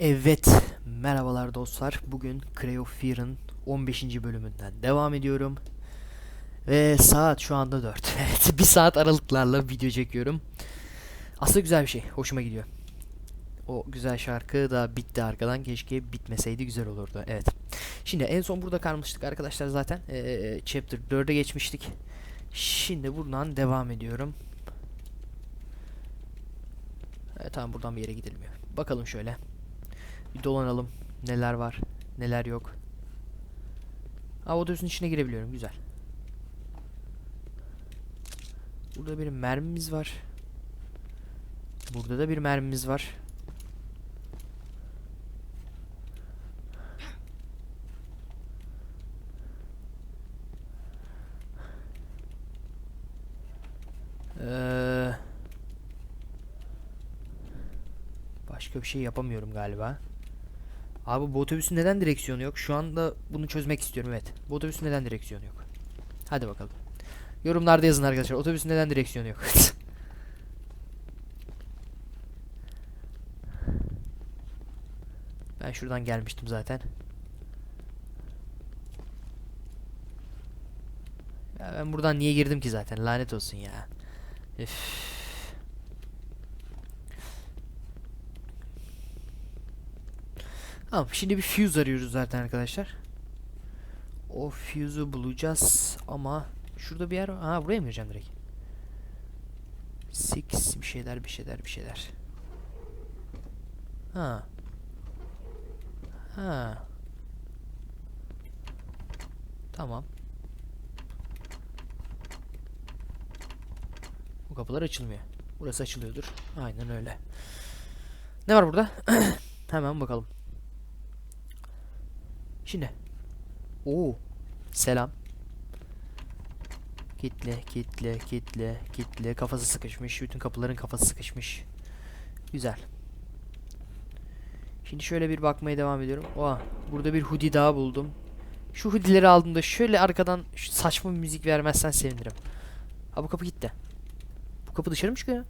Evet, merhabalar dostlar. Bugün Cray of Fear'ın 15. bölümünden devam ediyorum. Ve saat şu anda 4. Evet, bir saat aralıklarla video çekiyorum. Aslında güzel bir şey, hoşuma gidiyor. O güzel şarkı da bitti arkadan. Keşke bitmeseydi güzel olurdu. Evet. Şimdi en son burada kalmıştık arkadaşlar zaten. Ee, chapter 4'e geçmiştik. Şimdi buradan devam ediyorum. Evet, tamam buradan bir yere gidilmiyor. Bakalım şöyle. Bir dolanalım. Neler var, neler yok. Aa otobüsün içine girebiliyorum. Güzel. Burada bir mermimiz var. Burada da bir mermimiz var. Ee, başka bir şey yapamıyorum galiba. Abi bu otobüsün neden direksiyonu yok? Şu anda bunu çözmek istiyorum evet. Bu otobüsün neden direksiyonu yok? Hadi bakalım. Yorumlarda yazın arkadaşlar. Otobüsün neden direksiyonu yok? ben şuradan gelmiştim zaten. Ya ben buradan niye girdim ki zaten? Lanet olsun ya. Üf. Tamam şimdi bir fuse arıyoruz zaten arkadaşlar. O fuse'u bulacağız ama şurada bir yer var. Ha buraya mı gireceğim direkt? Six bir şeyler bir şeyler bir şeyler. Ha. Ha. Tamam. Bu kapılar açılmıyor. Burası açılıyordur. Aynen öyle. Ne var burada? Hemen bakalım. Şimdi. Oo. Selam. Kitle, kitle, kitle, kitle. Kafası sıkışmış. Bütün kapıların kafası sıkışmış. Güzel. Şimdi şöyle bir bakmaya devam ediyorum. Oha. Burada bir hoodie daha buldum. Şu hoodie'leri aldığımda şöyle arkadan şu saçma bir müzik vermezsen sevinirim. Ha bu kapı gitti. Bu kapı dışarı mı çıkıyor?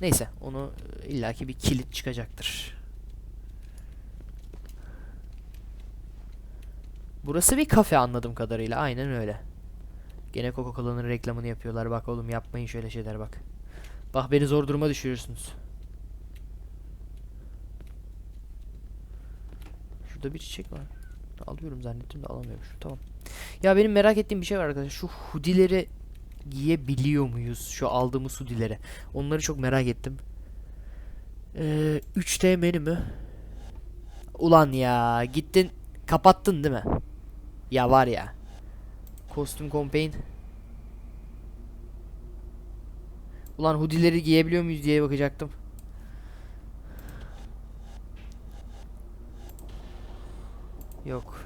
Neyse onu e, illaki bir kilit çıkacaktır. Burası bir kafe anladığım kadarıyla. Aynen öyle. Gene Coca-Cola'nın reklamını yapıyorlar. Bak oğlum yapmayın şöyle şeyler bak. Bak beni zor duruma düşürürsünüz. Şurada bir çiçek var. Alıyorum zannettim de alamıyorum. Şu tamam. Ya benim merak ettiğim bir şey var arkadaşlar. Şu hoodie'leri giyebiliyor muyuz? Şu aldığımız hoodie'leri. Onları çok merak ettim. Ee, 3D menü mü? Ulan ya gittin kapattın değil mi? Ya var ya. Kostüm campaign. Ulan hoodie'leri giyebiliyor muyuz diye bakacaktım. Yok.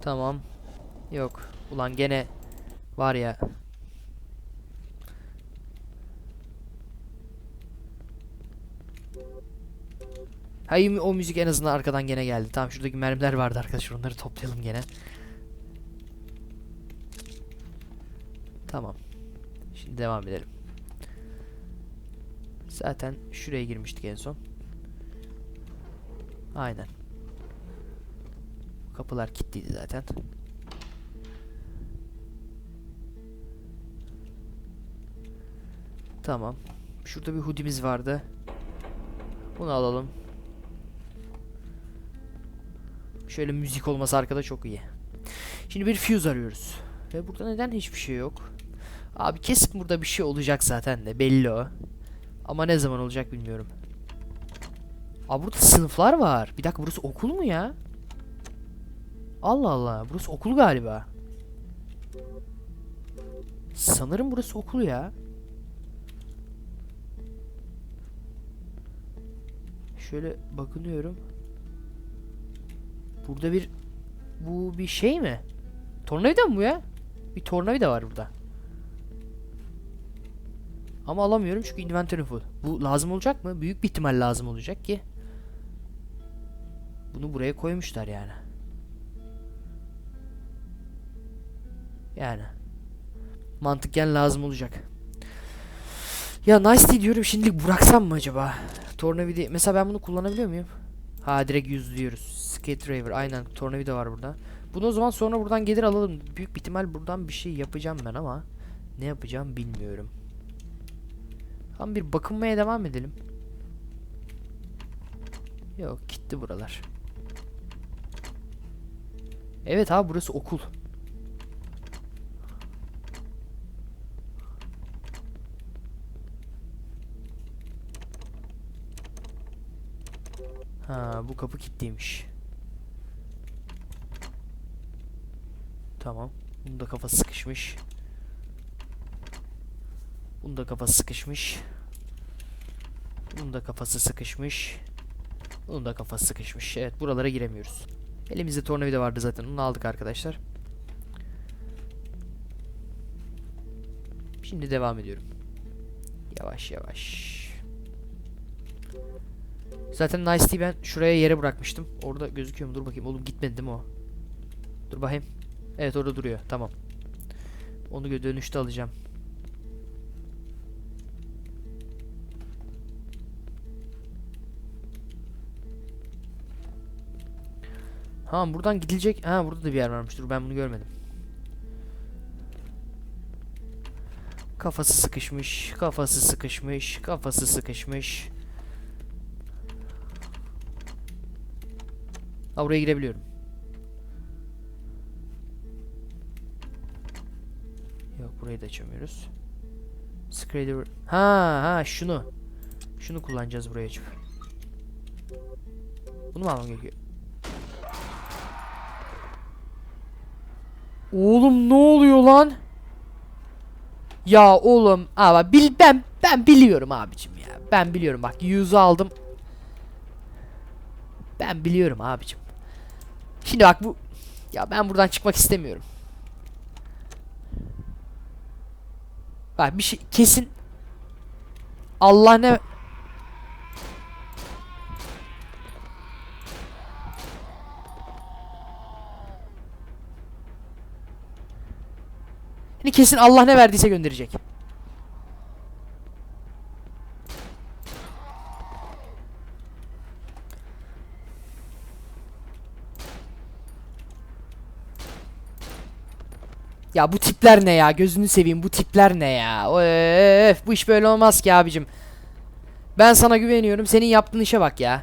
Tamam. Yok. Ulan gene var ya. Hayır o müzik en azından arkadan gene geldi. Tamam şuradaki mermiler vardı arkadaşlar onları toplayalım gene. Tamam. Şimdi devam edelim. Zaten şuraya girmiştik en son. Aynen. Kapılar kilitliydi zaten. Tamam. Şurada bir hoodie'miz vardı. Bunu alalım. Şöyle müzik olması arkada çok iyi. Şimdi bir fuse arıyoruz. Ve burada neden hiçbir şey yok? Abi kesin burada bir şey olacak zaten de belli o. Ama ne zaman olacak bilmiyorum. Abi burada sınıflar var. Bir dakika burası okul mu ya? Allah Allah burası okul galiba. Sanırım burası okul ya. Şöyle bakınıyorum. Burada bir bu bir şey mi? Tornavida mı bu ya? Bir tornavida var burada. Ama alamıyorum çünkü inventory full. Bu lazım olacak mı? Büyük bir ihtimal lazım olacak ki. Bunu buraya koymuşlar yani. Yani. Mantıken lazım olacak. Ya nice diyorum şimdilik bıraksam mı acaba? Tornavida mesela ben bunu kullanabiliyor muyum? Ha direkt yüzlüyoruz. Skate Raver aynen tornavida var burada. Bunu o zaman sonra buradan gelir alalım. Büyük bir ihtimal buradan bir şey yapacağım ben ama ne yapacağım bilmiyorum. Tam bir bakınmaya devam edelim. Yok gitti buralar. Evet abi burası okul. Ha bu kapı kilitliymiş. Tamam. Bunun da kafası sıkışmış. Bunun da kafası sıkışmış. Bunun da kafası sıkışmış. Bunun da kafası sıkışmış. Evet buralara giremiyoruz. Elimizde tornavida vardı zaten. Onu aldık arkadaşlar. Şimdi devam ediyorum. Yavaş yavaş. Zaten Nice Tea ben şuraya yere bırakmıştım. Orada gözüküyor mu? Dur bakayım. Oğlum gitmedi değil mi o? Dur bakayım. Evet orada duruyor. Tamam. Onu dönüşte alacağım. Ha buradan gidilecek. Ha burada da bir yer varmış. Dur ben bunu görmedim. Kafası sıkışmış, kafası sıkışmış, kafası sıkışmış. Ha buraya girebiliyorum. Burayı da açamıyoruz. Scrader. Ha ha şunu. Şunu kullanacağız buraya açıp. Bunu mu almam gerekiyor? Oğlum ne oluyor lan? Ya oğlum ama bil ben ben biliyorum abicim ya. Ben biliyorum bak yüzü aldım. Ben biliyorum abicim. Şimdi bak bu ya ben buradan çıkmak istemiyorum. Bak bir şey kesin Allah ne Hani kesin Allah ne verdiyse gönderecek. Ya bu tipler ne ya? Gözünü seveyim bu tipler ne ya? Öf, bu iş böyle olmaz ki abicim. Ben sana güveniyorum. Senin yaptığın işe bak ya.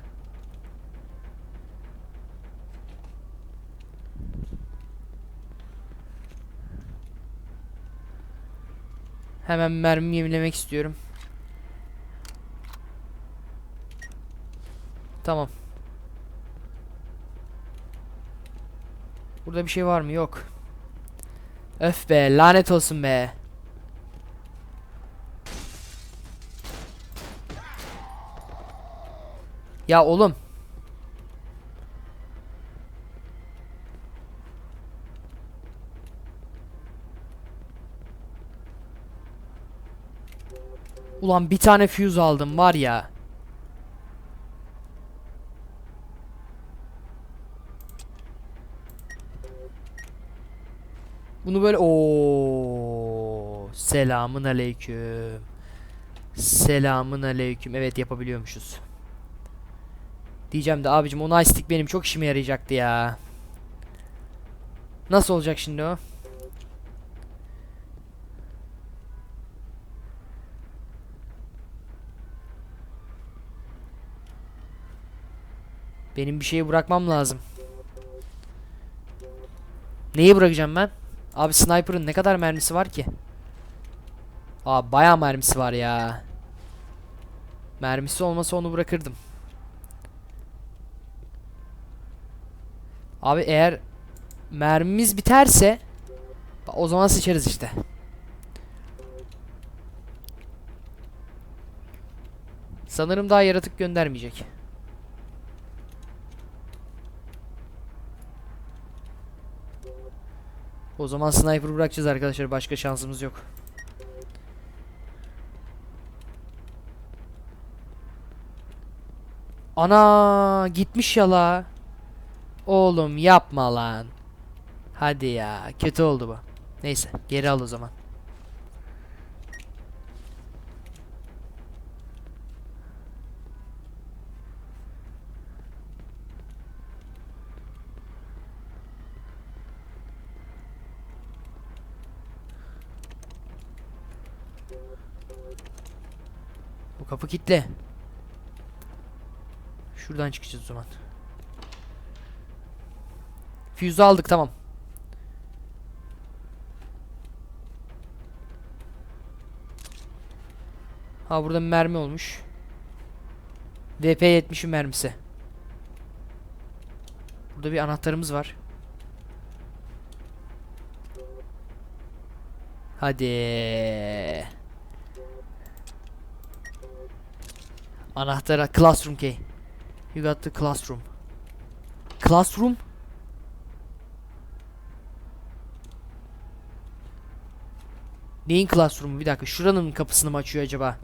Hemen mermi yenilemek istiyorum. Tamam. Burada bir şey var mı? Yok. Öf be lanet olsun be. Ya oğlum. Ulan bir tane fuse aldım var ya. Bunu böyle o selamın aleyküm. Selamın aleyküm. Evet yapabiliyormuşuz. Diyeceğim de abicim o nice stick benim çok işime yarayacaktı ya. Nasıl olacak şimdi o? Benim bir şeyi bırakmam lazım. Neyi bırakacağım ben? Abi sniper'ın ne kadar mermisi var ki? Aa bayağı mermisi var ya. Mermisi olmasa onu bırakırdım. Abi eğer mermimiz biterse o zaman sıçarız işte. Sanırım daha yaratık göndermeyecek. O zaman sniper bırakacağız arkadaşlar. Başka şansımız yok. Ana gitmiş ya la. Oğlum yapma lan. Hadi ya. Kötü oldu bu. Neyse geri al o zaman. Bu kapı kilitli. Şuradan çıkacağız o zaman. Füze aldık tamam. Ha burada mermi olmuş. DP-70'in mermisi. Burada bir anahtarımız var. Hadi. Anahtara classroom key. You got the classroom. Classroom? Neyin classroom'u? Bir dakika. Şuranın kapısını mı açıyor acaba?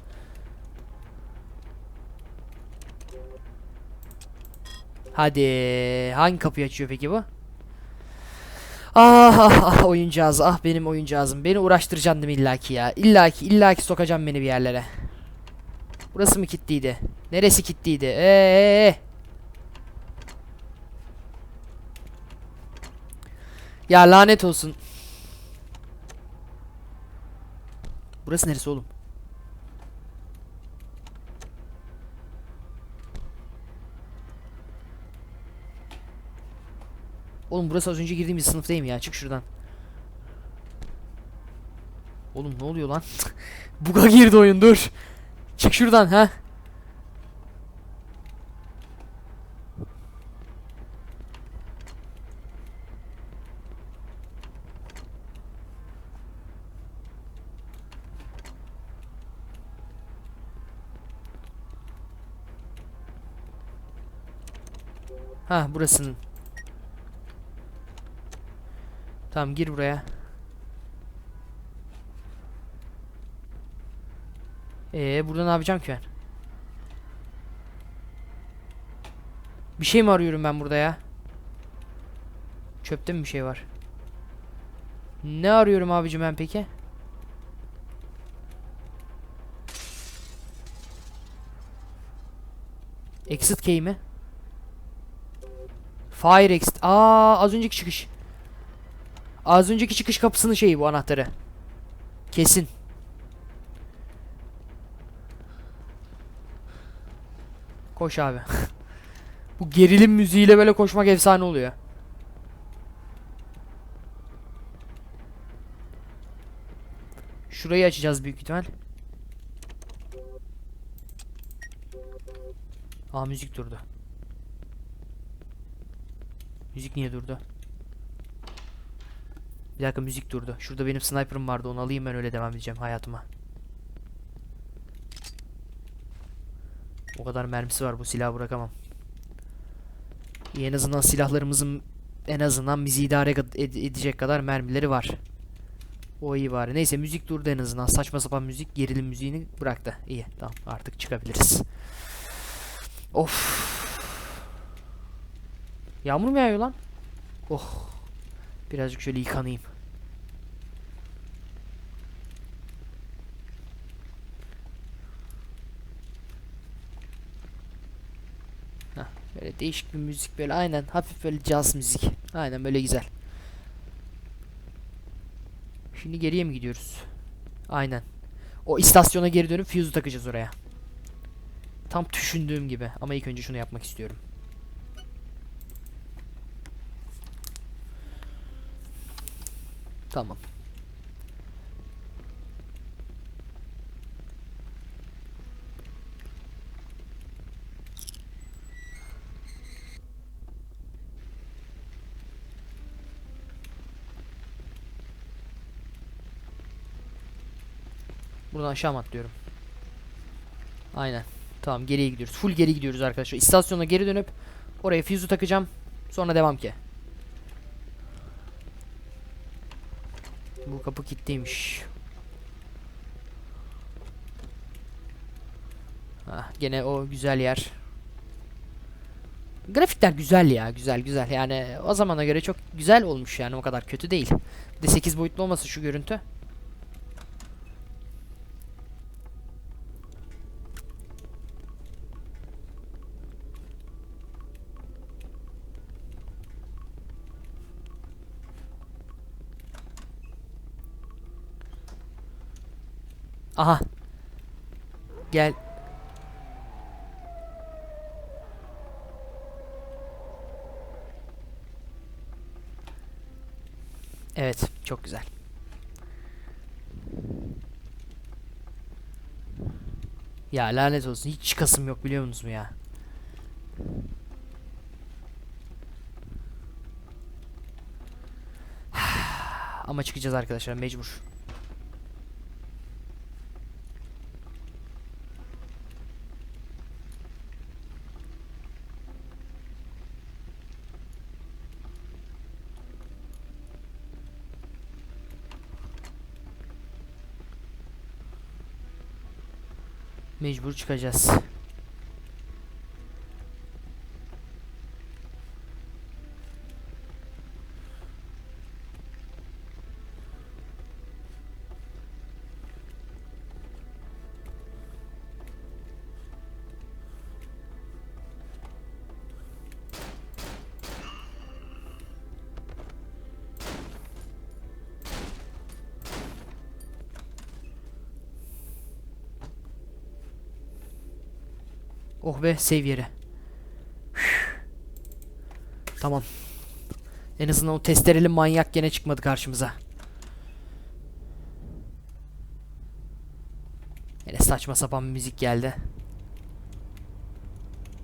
Hadi. Hangi kapıyı açıyor peki bu? Ah, ah, ah oyuncağız. Ah benim oyuncağızım. Beni uğraştıracaksın değil illaki ya? İllaki illaki sokacağım beni bir yerlere. Burası mı kilitliydi? Neresi kilitliydi? Ee. Ya lanet olsun. Burası neresi oğlum? Oğlum burası az önce girdiğimiz sınıf değil mi ya? Çık şuradan. Oğlum ne oluyor lan? Buga girdi oyun dur. Çık şuradan ha. Ha burasının. Tamam gir buraya. Ee burada ne yapacağım ki ben? Bir şey mi arıyorum ben burada ya? Çöpte mi bir şey var? Ne arıyorum abicim ben peki? Exit key mi? Fire exit. Aa az önceki çıkış. Az önceki çıkış kapısının şeyi bu anahtarı. Kesin. Koş abi. bu gerilim müziğiyle böyle koşmak efsane oluyor. Şurayı açacağız büyük ihtimal. Aa müzik durdu. Müzik niye durdu? Bir dakika müzik durdu. Şurada benim sniper'ım vardı. Onu alayım ben öyle devam edeceğim hayatıma. O kadar mermisi var bu silahı bırakamam. En azından silahlarımızın en azından bizi idare ed- ed- edecek kadar mermileri var. O iyi bari. Neyse müzik durdu en azından. Saçma sapan müzik gerilim müziğini bıraktı. İyi tamam artık çıkabiliriz. Of. Yağmur mu yağıyor lan? Oh. Birazcık şöyle yıkanayım. Böyle değişik bir müzik böyle aynen hafif böyle caz müzik. Aynen böyle güzel. Şimdi geriye mi gidiyoruz? Aynen. O istasyona geri dönüp fuse'u takacağız oraya. Tam düşündüğüm gibi ama ilk önce şunu yapmak istiyorum. Tamam. Buradan aşağı mı atlıyorum? Aynen. Tamam geriye gidiyoruz. Full geri gidiyoruz arkadaşlar. İstasyona geri dönüp oraya fuse'u takacağım. Sonra devam ki. Bu kapı kilitliymiş. Ah, gene o güzel yer. Grafikler güzel ya güzel güzel yani o zamana göre çok güzel olmuş yani o kadar kötü değil. Bir de 8 boyutlu olması şu görüntü. Aha. Gel. Evet, çok güzel. Ya lanet olsun. Hiç çıkasım yok biliyor musunuz mu ya? Ama çıkacağız arkadaşlar mecbur. Mecbur çıkacağız. Oh be save yeri. Tamam. En azından o testereli manyak gene çıkmadı karşımıza. Yine saçma sapan bir müzik geldi.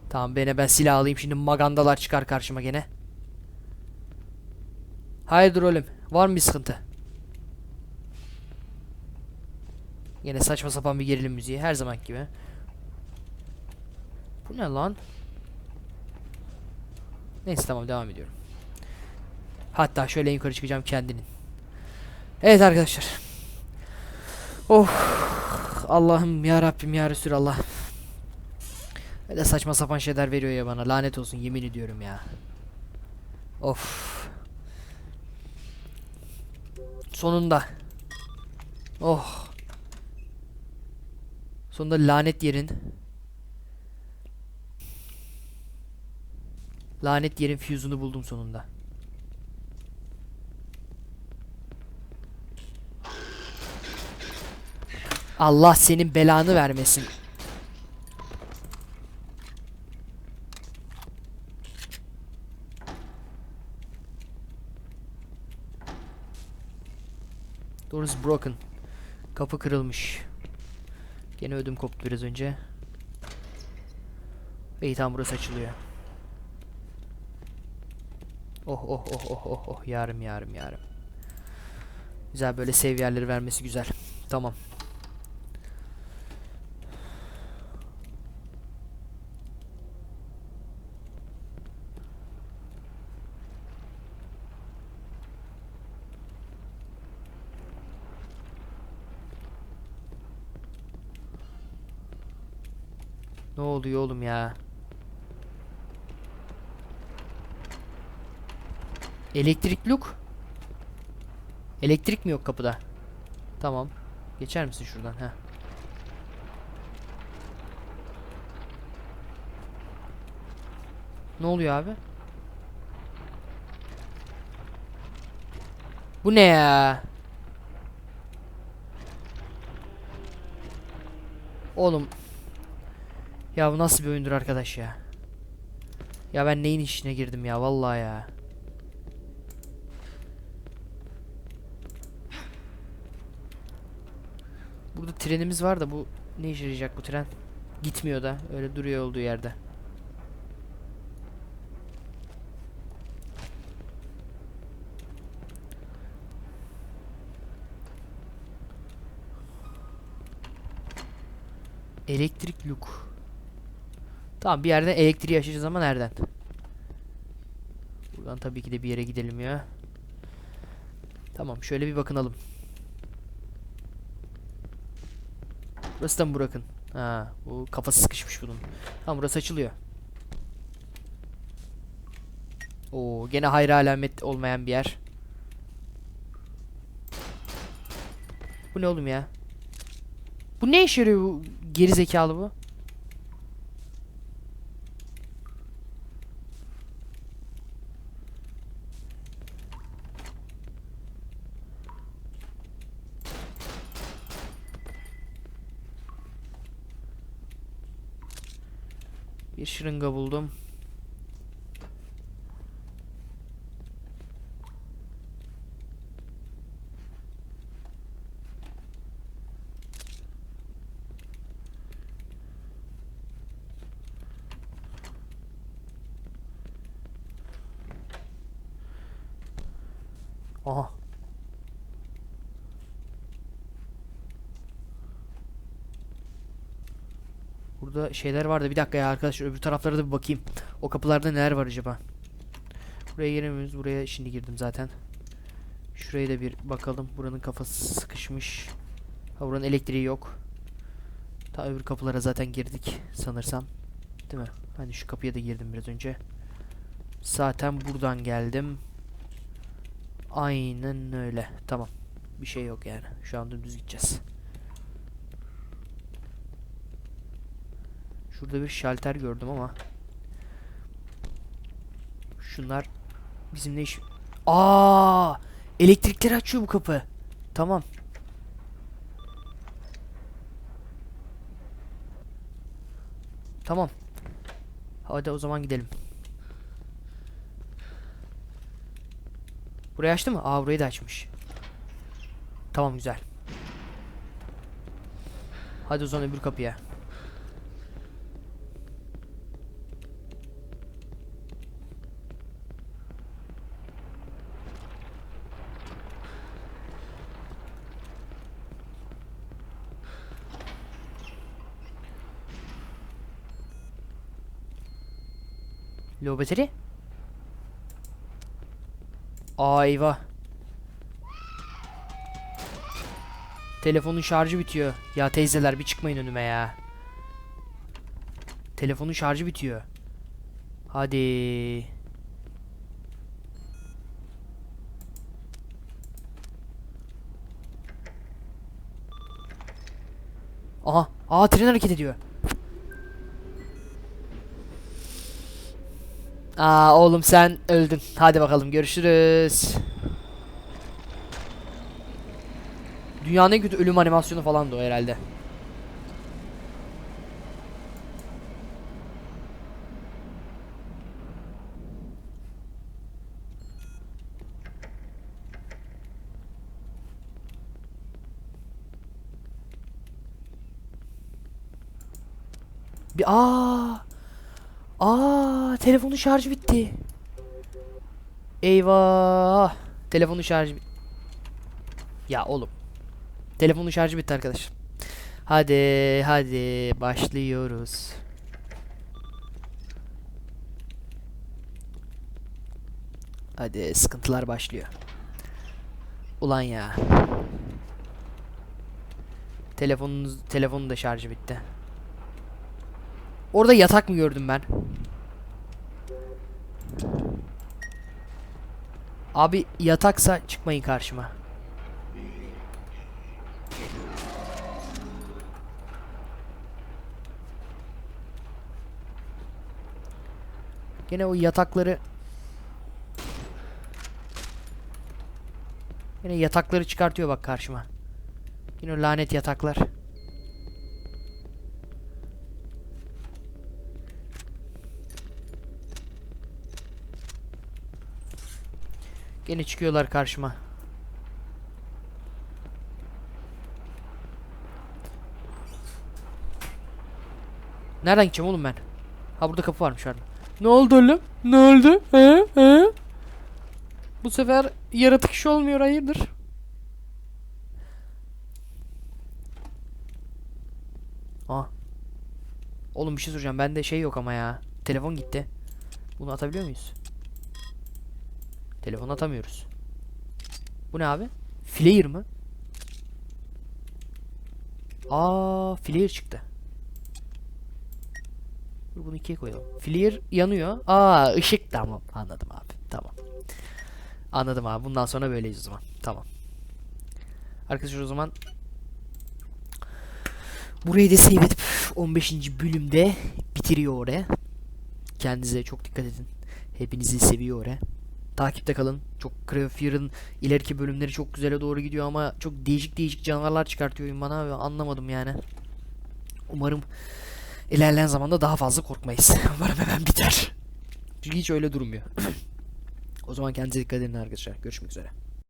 Tamam bene ben silah alayım şimdi magandalar çıkar karşıma gene. Hayırdır oğlum var mı bir sıkıntı? Yine saçma sapan bir gerilim müziği her zaman gibi. Bu ne lan? Neyse tamam devam ediyorum. Hatta şöyle yukarı çıkacağım kendinin. Evet arkadaşlar. Oh Allah'ım ya Rabbim ya Resulallah. Öyle saçma sapan şeyler veriyor ya bana. Lanet olsun yemin ediyorum ya. Of. Sonunda. Oh. Sonunda lanet yerin Lanet yerin fuse'unu buldum sonunda. Allah senin belanı vermesin. Doors broken. Kapı kırılmış. Gene ödüm koptu biraz önce. İyi tamam burası açılıyor. Oh oh oh oh oh oh yarım yarım yarım. Güzel böyle sev yerleri vermesi güzel. Tamam. Ne oluyor oğlum ya? Elektrik luk. Elektrik mi yok kapıda? Tamam. Geçer misin şuradan? Heh. Ne oluyor abi? Bu ne ya? Oğlum. Ya bu nasıl bir oyundur arkadaş ya? Ya ben neyin işine girdim ya vallahi ya. Burada trenimiz var da bu ne işe yarayacak bu tren? Gitmiyor da öyle duruyor olduğu yerde. Elektrik luk. Tamam bir yerden elektriği açacağız ama nereden? Buradan tabii ki de bir yere gidelim ya. Tamam şöyle bir bakınalım. Burası da mı bırakın? Ha, bu kafası sıkışmış bunun. Tamam burası açılıyor. Oo gene hayra alamet olmayan bir yer. Bu ne oğlum ya? Bu ne işe yarıyor bu geri zekalı bu? Şırınga buldum. Aha. Burada şeyler vardı. Bir dakika ya arkadaşlar öbür taraflara da bir bakayım. O kapılarda neler var acaba? Buraya giremiyoruz. Buraya şimdi girdim zaten. Şuraya da bir bakalım. Buranın kafası sıkışmış. Ha buranın elektriği yok. Ta öbür kapılara zaten girdik sanırsam. Değil mi? Hani şu kapıya da girdim biraz önce. Zaten buradan geldim. Aynen öyle. Tamam. Bir şey yok yani. Şu an dümdüz gideceğiz. Şurada bir şalter gördüm ama. Şunlar bizim ne iş... Aa! Elektrikleri açıyor bu kapı. Tamam. Tamam. Hadi o zaman gidelim. Burayı açtı mı? Aa burayı da açmış. Tamam güzel. Hadi o zaman öbür kapıya. Low eyvah. Telefonun şarjı bitiyor. Ya teyzeler bir çıkmayın önüme ya. Telefonun şarjı bitiyor. Hadi. Aha, aa tren hareket ediyor. Aa oğlum sen öldün. Hadi bakalım görüşürüz. Dünyanın en kötü ölüm animasyonu falan da o herhalde. Bir aa Aa, telefonun şarjı bitti. Eyvah. Telefonun şarjı bit- Ya oğlum. Telefonun şarjı bitti arkadaş. Hadi, hadi başlıyoruz. Hadi sıkıntılar başlıyor. Ulan ya. Telefonunuz telefonun da şarjı bitti. Orada yatak mı gördüm ben? Abi yataksa çıkmayın karşıma. Gene o yatakları Yine yatakları çıkartıyor bak karşıma. Yine lanet yataklar. Gene çıkıyorlar karşıma. Nereden gideceğim oğlum ben? Ha burada kapı varmış orada. Ne oldu oğlum? Ne oldu? He? He? Bu sefer yaratık iş olmuyor hayırdır? Aa. Oğlum bir şey soracağım. Bende şey yok ama ya. Telefon gitti. Bunu atabiliyor muyuz? Telefon atamıyoruz. Bu ne abi? Flare mı? Aa, flare çıktı. Dur bunu ikiye koyalım. Flare yanıyor. Aa, ışık tamam. Anladım abi. Anladım abi. Bundan sonra böyleyiz o zaman. Tamam. Arkadaşlar o zaman burayı da save edip 15. bölümde bitiriyor oraya. Kendinize çok dikkat edin. Hepinizi seviyor oraya. Takipte kalın. Çok Crave Fear'ın ileriki bölümleri çok güzele doğru gidiyor ama çok değişik değişik canavarlar çıkartıyor oyun bana ve anlamadım yani. Umarım ilerleyen zamanda daha fazla korkmayız. Umarım hemen biter. Çünkü hiç öyle durmuyor. o zaman kendinize dikkat edin arkadaşlar. Görüşmek üzere.